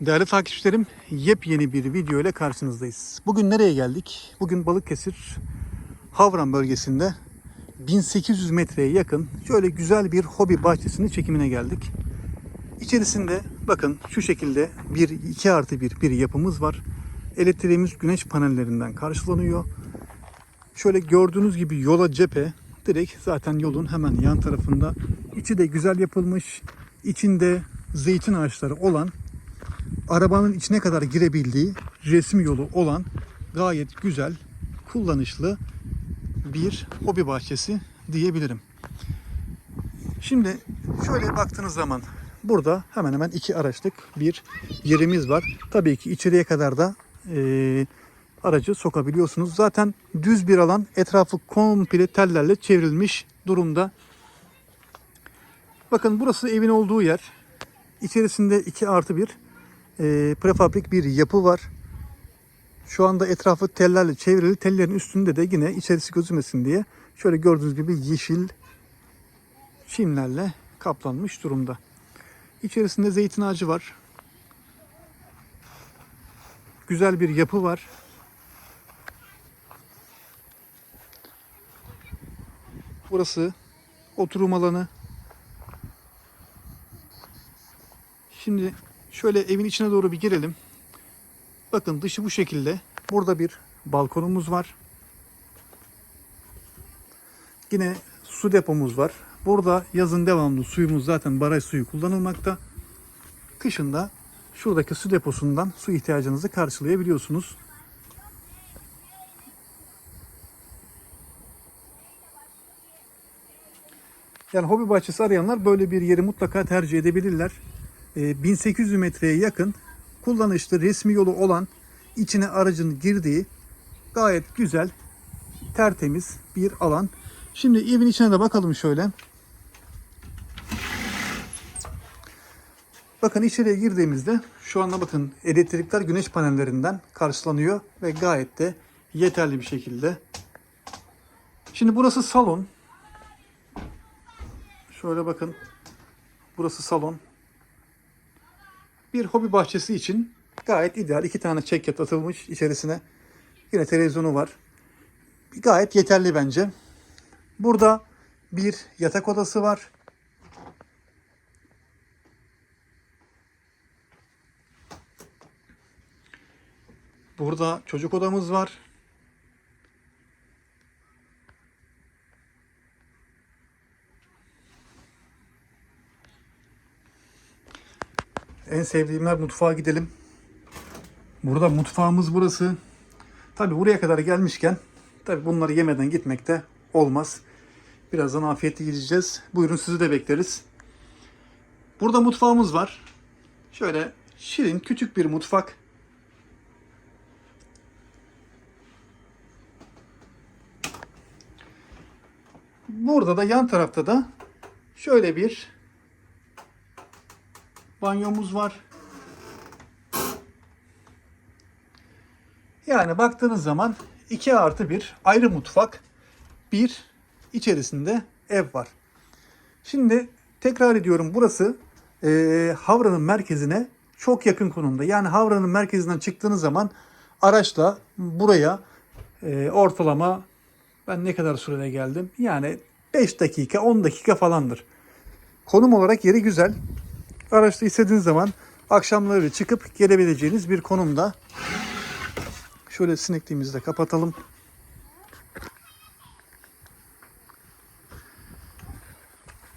Değerli takipçilerim, yepyeni bir video ile karşınızdayız. Bugün nereye geldik? Bugün Balıkesir Havran bölgesinde 1800 metreye yakın şöyle güzel bir hobi bahçesinin çekimine geldik. İçerisinde bakın şu şekilde bir 2 artı bir bir yapımız var. Elektriğimiz güneş panellerinden karşılanıyor. Şöyle gördüğünüz gibi yola cephe direkt zaten yolun hemen yan tarafında. İçi de güzel yapılmış. İçinde zeytin ağaçları olan arabanın içine kadar girebildiği resim yolu olan gayet güzel, kullanışlı bir hobi bahçesi diyebilirim. Şimdi şöyle baktığınız zaman burada hemen hemen iki araçlık bir yerimiz var. Tabii ki içeriye kadar da eee, aracı sokabiliyorsunuz. Zaten düz bir alan etrafı komple tellerle çevrilmiş durumda. Bakın burası evin olduğu yer. İçerisinde 2 artı bir e, prefabrik bir yapı var. Şu anda etrafı tellerle çevrili. Tellerin üstünde de yine içerisi gözükmesin diye şöyle gördüğünüz gibi yeşil çimlerle kaplanmış durumda. İçerisinde zeytin ağacı var. Güzel bir yapı var. Burası oturum alanı. Şimdi şöyle evin içine doğru bir girelim. Bakın dışı bu şekilde. Burada bir balkonumuz var. Yine su depomuz var. Burada yazın devamlı suyumuz zaten baraj suyu kullanılmakta. Kışın da şuradaki su deposundan su ihtiyacınızı karşılayabiliyorsunuz. Yani hobi bahçesi arayanlar böyle bir yeri mutlaka tercih edebilirler. Ee, 1800 metreye yakın kullanışlı resmi yolu olan içine aracın girdiği gayet güzel tertemiz bir alan. Şimdi evin içine de bakalım şöyle. Bakın içeriye girdiğimizde şu anda bakın elektrikler güneş panellerinden karşılanıyor ve gayet de yeterli bir şekilde. Şimdi burası salon. Şöyle bakın. Burası salon. Bir hobi bahçesi için gayet ideal. İki tane çekyat atılmış içerisine. Yine televizyonu var. Gayet yeterli bence. Burada bir yatak odası var. Burada çocuk odamız var. En sevdiğim yer mutfağa gidelim. Burada mutfağımız burası. Tabi buraya kadar gelmişken tabi bunları yemeden gitmek de olmaz. Birazdan afiyetle gideceğiz. Buyurun sizi de bekleriz. Burada mutfağımız var. Şöyle şirin küçük bir mutfak. Burada da yan tarafta da şöyle bir banyomuz var. Yani baktığınız zaman 2 artı bir ayrı mutfak, bir içerisinde ev var. Şimdi tekrar ediyorum burası e, Havra'nın merkezine çok yakın konumda. Yani Havra'nın merkezinden çıktığınız zaman araçla buraya e, ortalama ben ne kadar sürede geldim? Yani 5 dakika 10 dakika falandır. Konum olarak yeri güzel. Araçta istediğiniz zaman akşamları çıkıp gelebileceğiniz bir konumda. Şöyle sinekliğimizi de kapatalım.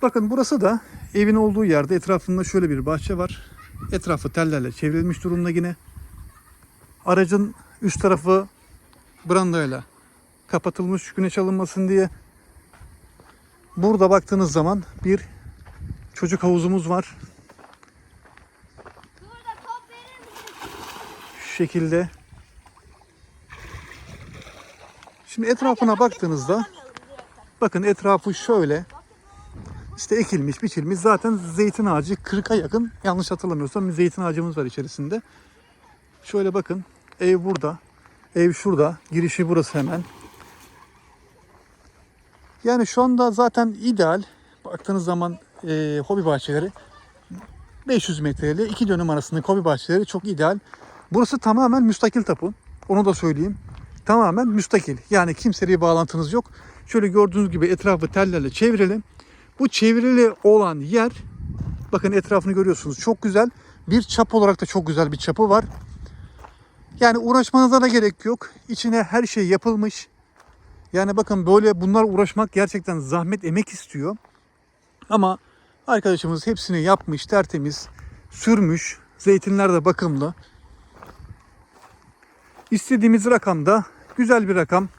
Bakın burası da evin olduğu yerde etrafında şöyle bir bahçe var. Etrafı tellerle çevrilmiş durumda yine. Aracın üst tarafı brandayla kapatılmış güneş alınmasın diye. Burada baktığınız zaman bir çocuk havuzumuz var. Şekilde. Şimdi etrafına baktığınızda bakın etrafı şöyle işte ekilmiş, biçilmiş. Zaten zeytin ağacı 40'a yakın yanlış hatırlamıyorsam bir zeytin ağacımız var içerisinde. Şöyle bakın ev burada. Ev şurada. Girişi burası hemen. Yani şu anda zaten ideal. Baktığınız zaman e, hobi bahçeleri 500 metre ile 2 dönüm arasındaki hobi bahçeleri çok ideal. Burası tamamen müstakil tapu. Onu da söyleyeyim. Tamamen müstakil. Yani kimseyle bir bağlantınız yok. Şöyle gördüğünüz gibi etrafı tellerle çevrili. Bu çevrili olan yer bakın etrafını görüyorsunuz. Çok güzel. Bir çap olarak da çok güzel bir çapı var. Yani uğraşmanıza da gerek yok. İçine her şey yapılmış. Yani bakın böyle bunlar uğraşmak gerçekten zahmet emek istiyor. Ama arkadaşımız hepsini yapmış, tertemiz, sürmüş. Zeytinler de bakımlı. İstediğimiz rakamda güzel bir rakam.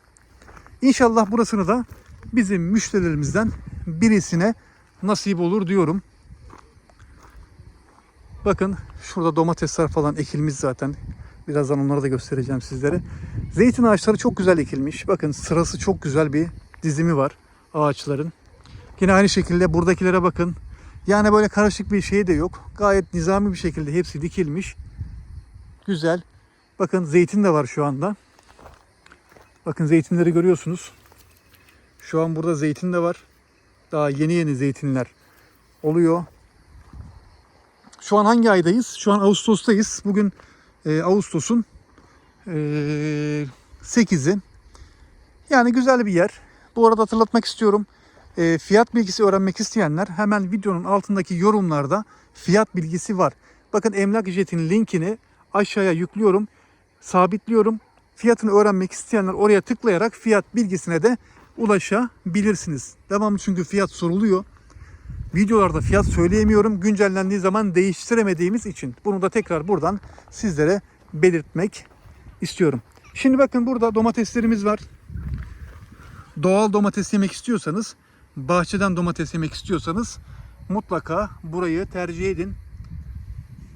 İnşallah burasını da bizim müşterilerimizden birisine nasip olur diyorum. Bakın şurada domatesler falan ekilmiş zaten. Birazdan onları da göstereceğim sizlere. Zeytin ağaçları çok güzel ekilmiş. Bakın sırası çok güzel bir dizimi var ağaçların. Yine aynı şekilde buradakilere bakın. Yani böyle karışık bir şey de yok. Gayet nizami bir şekilde hepsi dikilmiş. Güzel. Bakın zeytin de var şu anda. Bakın zeytinleri görüyorsunuz. Şu an burada zeytin de var. Daha yeni yeni zeytinler oluyor. Şu an hangi aydayız? Şu an Ağustos'tayız. Bugün e, Ağustos'un e, 8'i. Yani güzel bir yer. Bu arada hatırlatmak istiyorum. E, fiyat bilgisi öğrenmek isteyenler hemen videonun altındaki yorumlarda fiyat bilgisi var. Bakın Emlak Jet'in linkini aşağıya yüklüyorum. Sabitliyorum. Fiyatını öğrenmek isteyenler oraya tıklayarak fiyat bilgisine de ulaşabilirsiniz. Devamlı çünkü fiyat soruluyor. Videolarda fiyat söyleyemiyorum. Güncellendiği zaman değiştiremediğimiz için. Bunu da tekrar buradan sizlere belirtmek istiyorum. Şimdi bakın burada domateslerimiz var. Doğal domates yemek istiyorsanız, bahçeden domates yemek istiyorsanız mutlaka burayı tercih edin.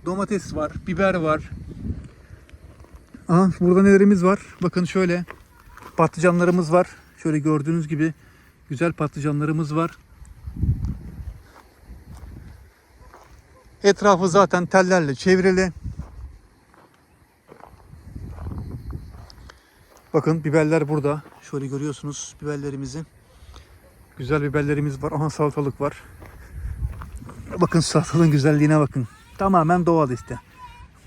Domates var, biber var. Aha, burada nelerimiz var? Bakın şöyle patlıcanlarımız var. Şöyle gördüğünüz gibi güzel patlıcanlarımız var. Etrafı zaten tellerle çevrili. Bakın biberler burada. Şöyle görüyorsunuz biberlerimizi. Güzel biberlerimiz var. Aha salatalık var. Bakın salatalığın güzelliğine bakın. Tamamen doğal işte.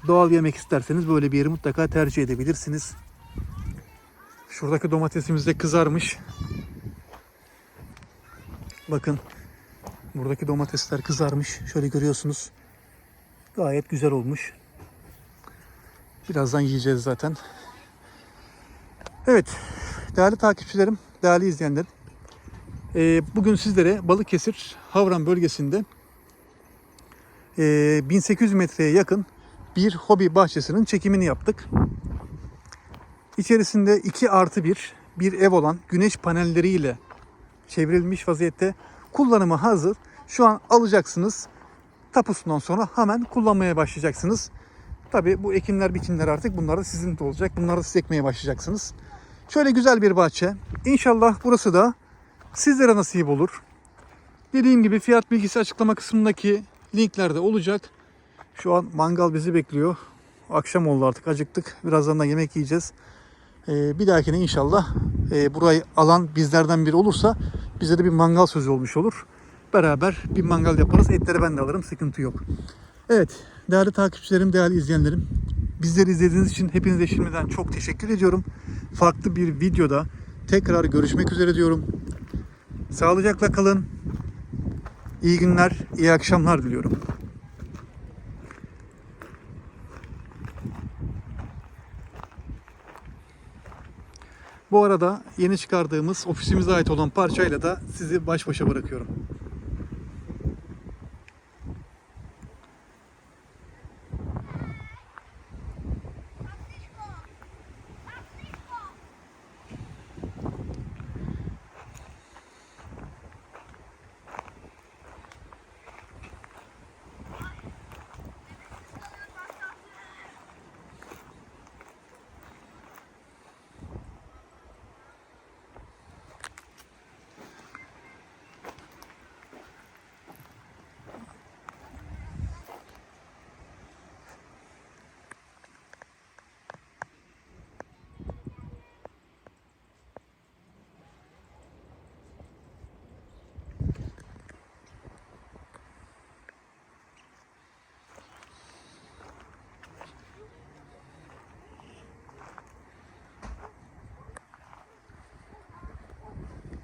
Doğal yemek isterseniz böyle bir yeri mutlaka tercih edebilirsiniz. Şuradaki domatesimiz de kızarmış. Bakın. Buradaki domatesler kızarmış. Şöyle görüyorsunuz. Gayet güzel olmuş. Birazdan yiyeceğiz zaten. Evet. Değerli takipçilerim, değerli izleyenlerim. Ee, bugün sizlere Balıkesir Havran bölgesinde ee, 1800 metreye yakın bir hobi bahçesinin çekimini yaptık. İçerisinde 2 artı 1 bir ev olan güneş panelleriyle çevrilmiş vaziyette kullanıma hazır. Şu an alacaksınız. Tapusundan sonra hemen kullanmaya başlayacaksınız. Tabi bu ekimler bitimler artık bunlar da sizin de olacak. Bunları da siz ekmeye başlayacaksınız. Şöyle güzel bir bahçe. İnşallah burası da sizlere nasip olur. Dediğim gibi fiyat bilgisi açıklama kısmındaki linklerde olacak. Şu an mangal bizi bekliyor. Akşam oldu artık acıktık. Birazdan da yemek yiyeceğiz. Ee, bir dahakine inşallah e, burayı alan bizlerden biri olursa bize de bir mangal sözü olmuş olur. Beraber bir mangal yaparız. Etleri ben de alırım. Sıkıntı yok. Evet. Değerli takipçilerim, değerli izleyenlerim. Bizleri izlediğiniz için hepinize şimdiden çok teşekkür ediyorum. Farklı bir videoda tekrar görüşmek üzere diyorum. Sağlıcakla kalın. İyi günler, iyi akşamlar diliyorum. Bu arada yeni çıkardığımız ofisimize ait olan parçayla da sizi baş başa bırakıyorum.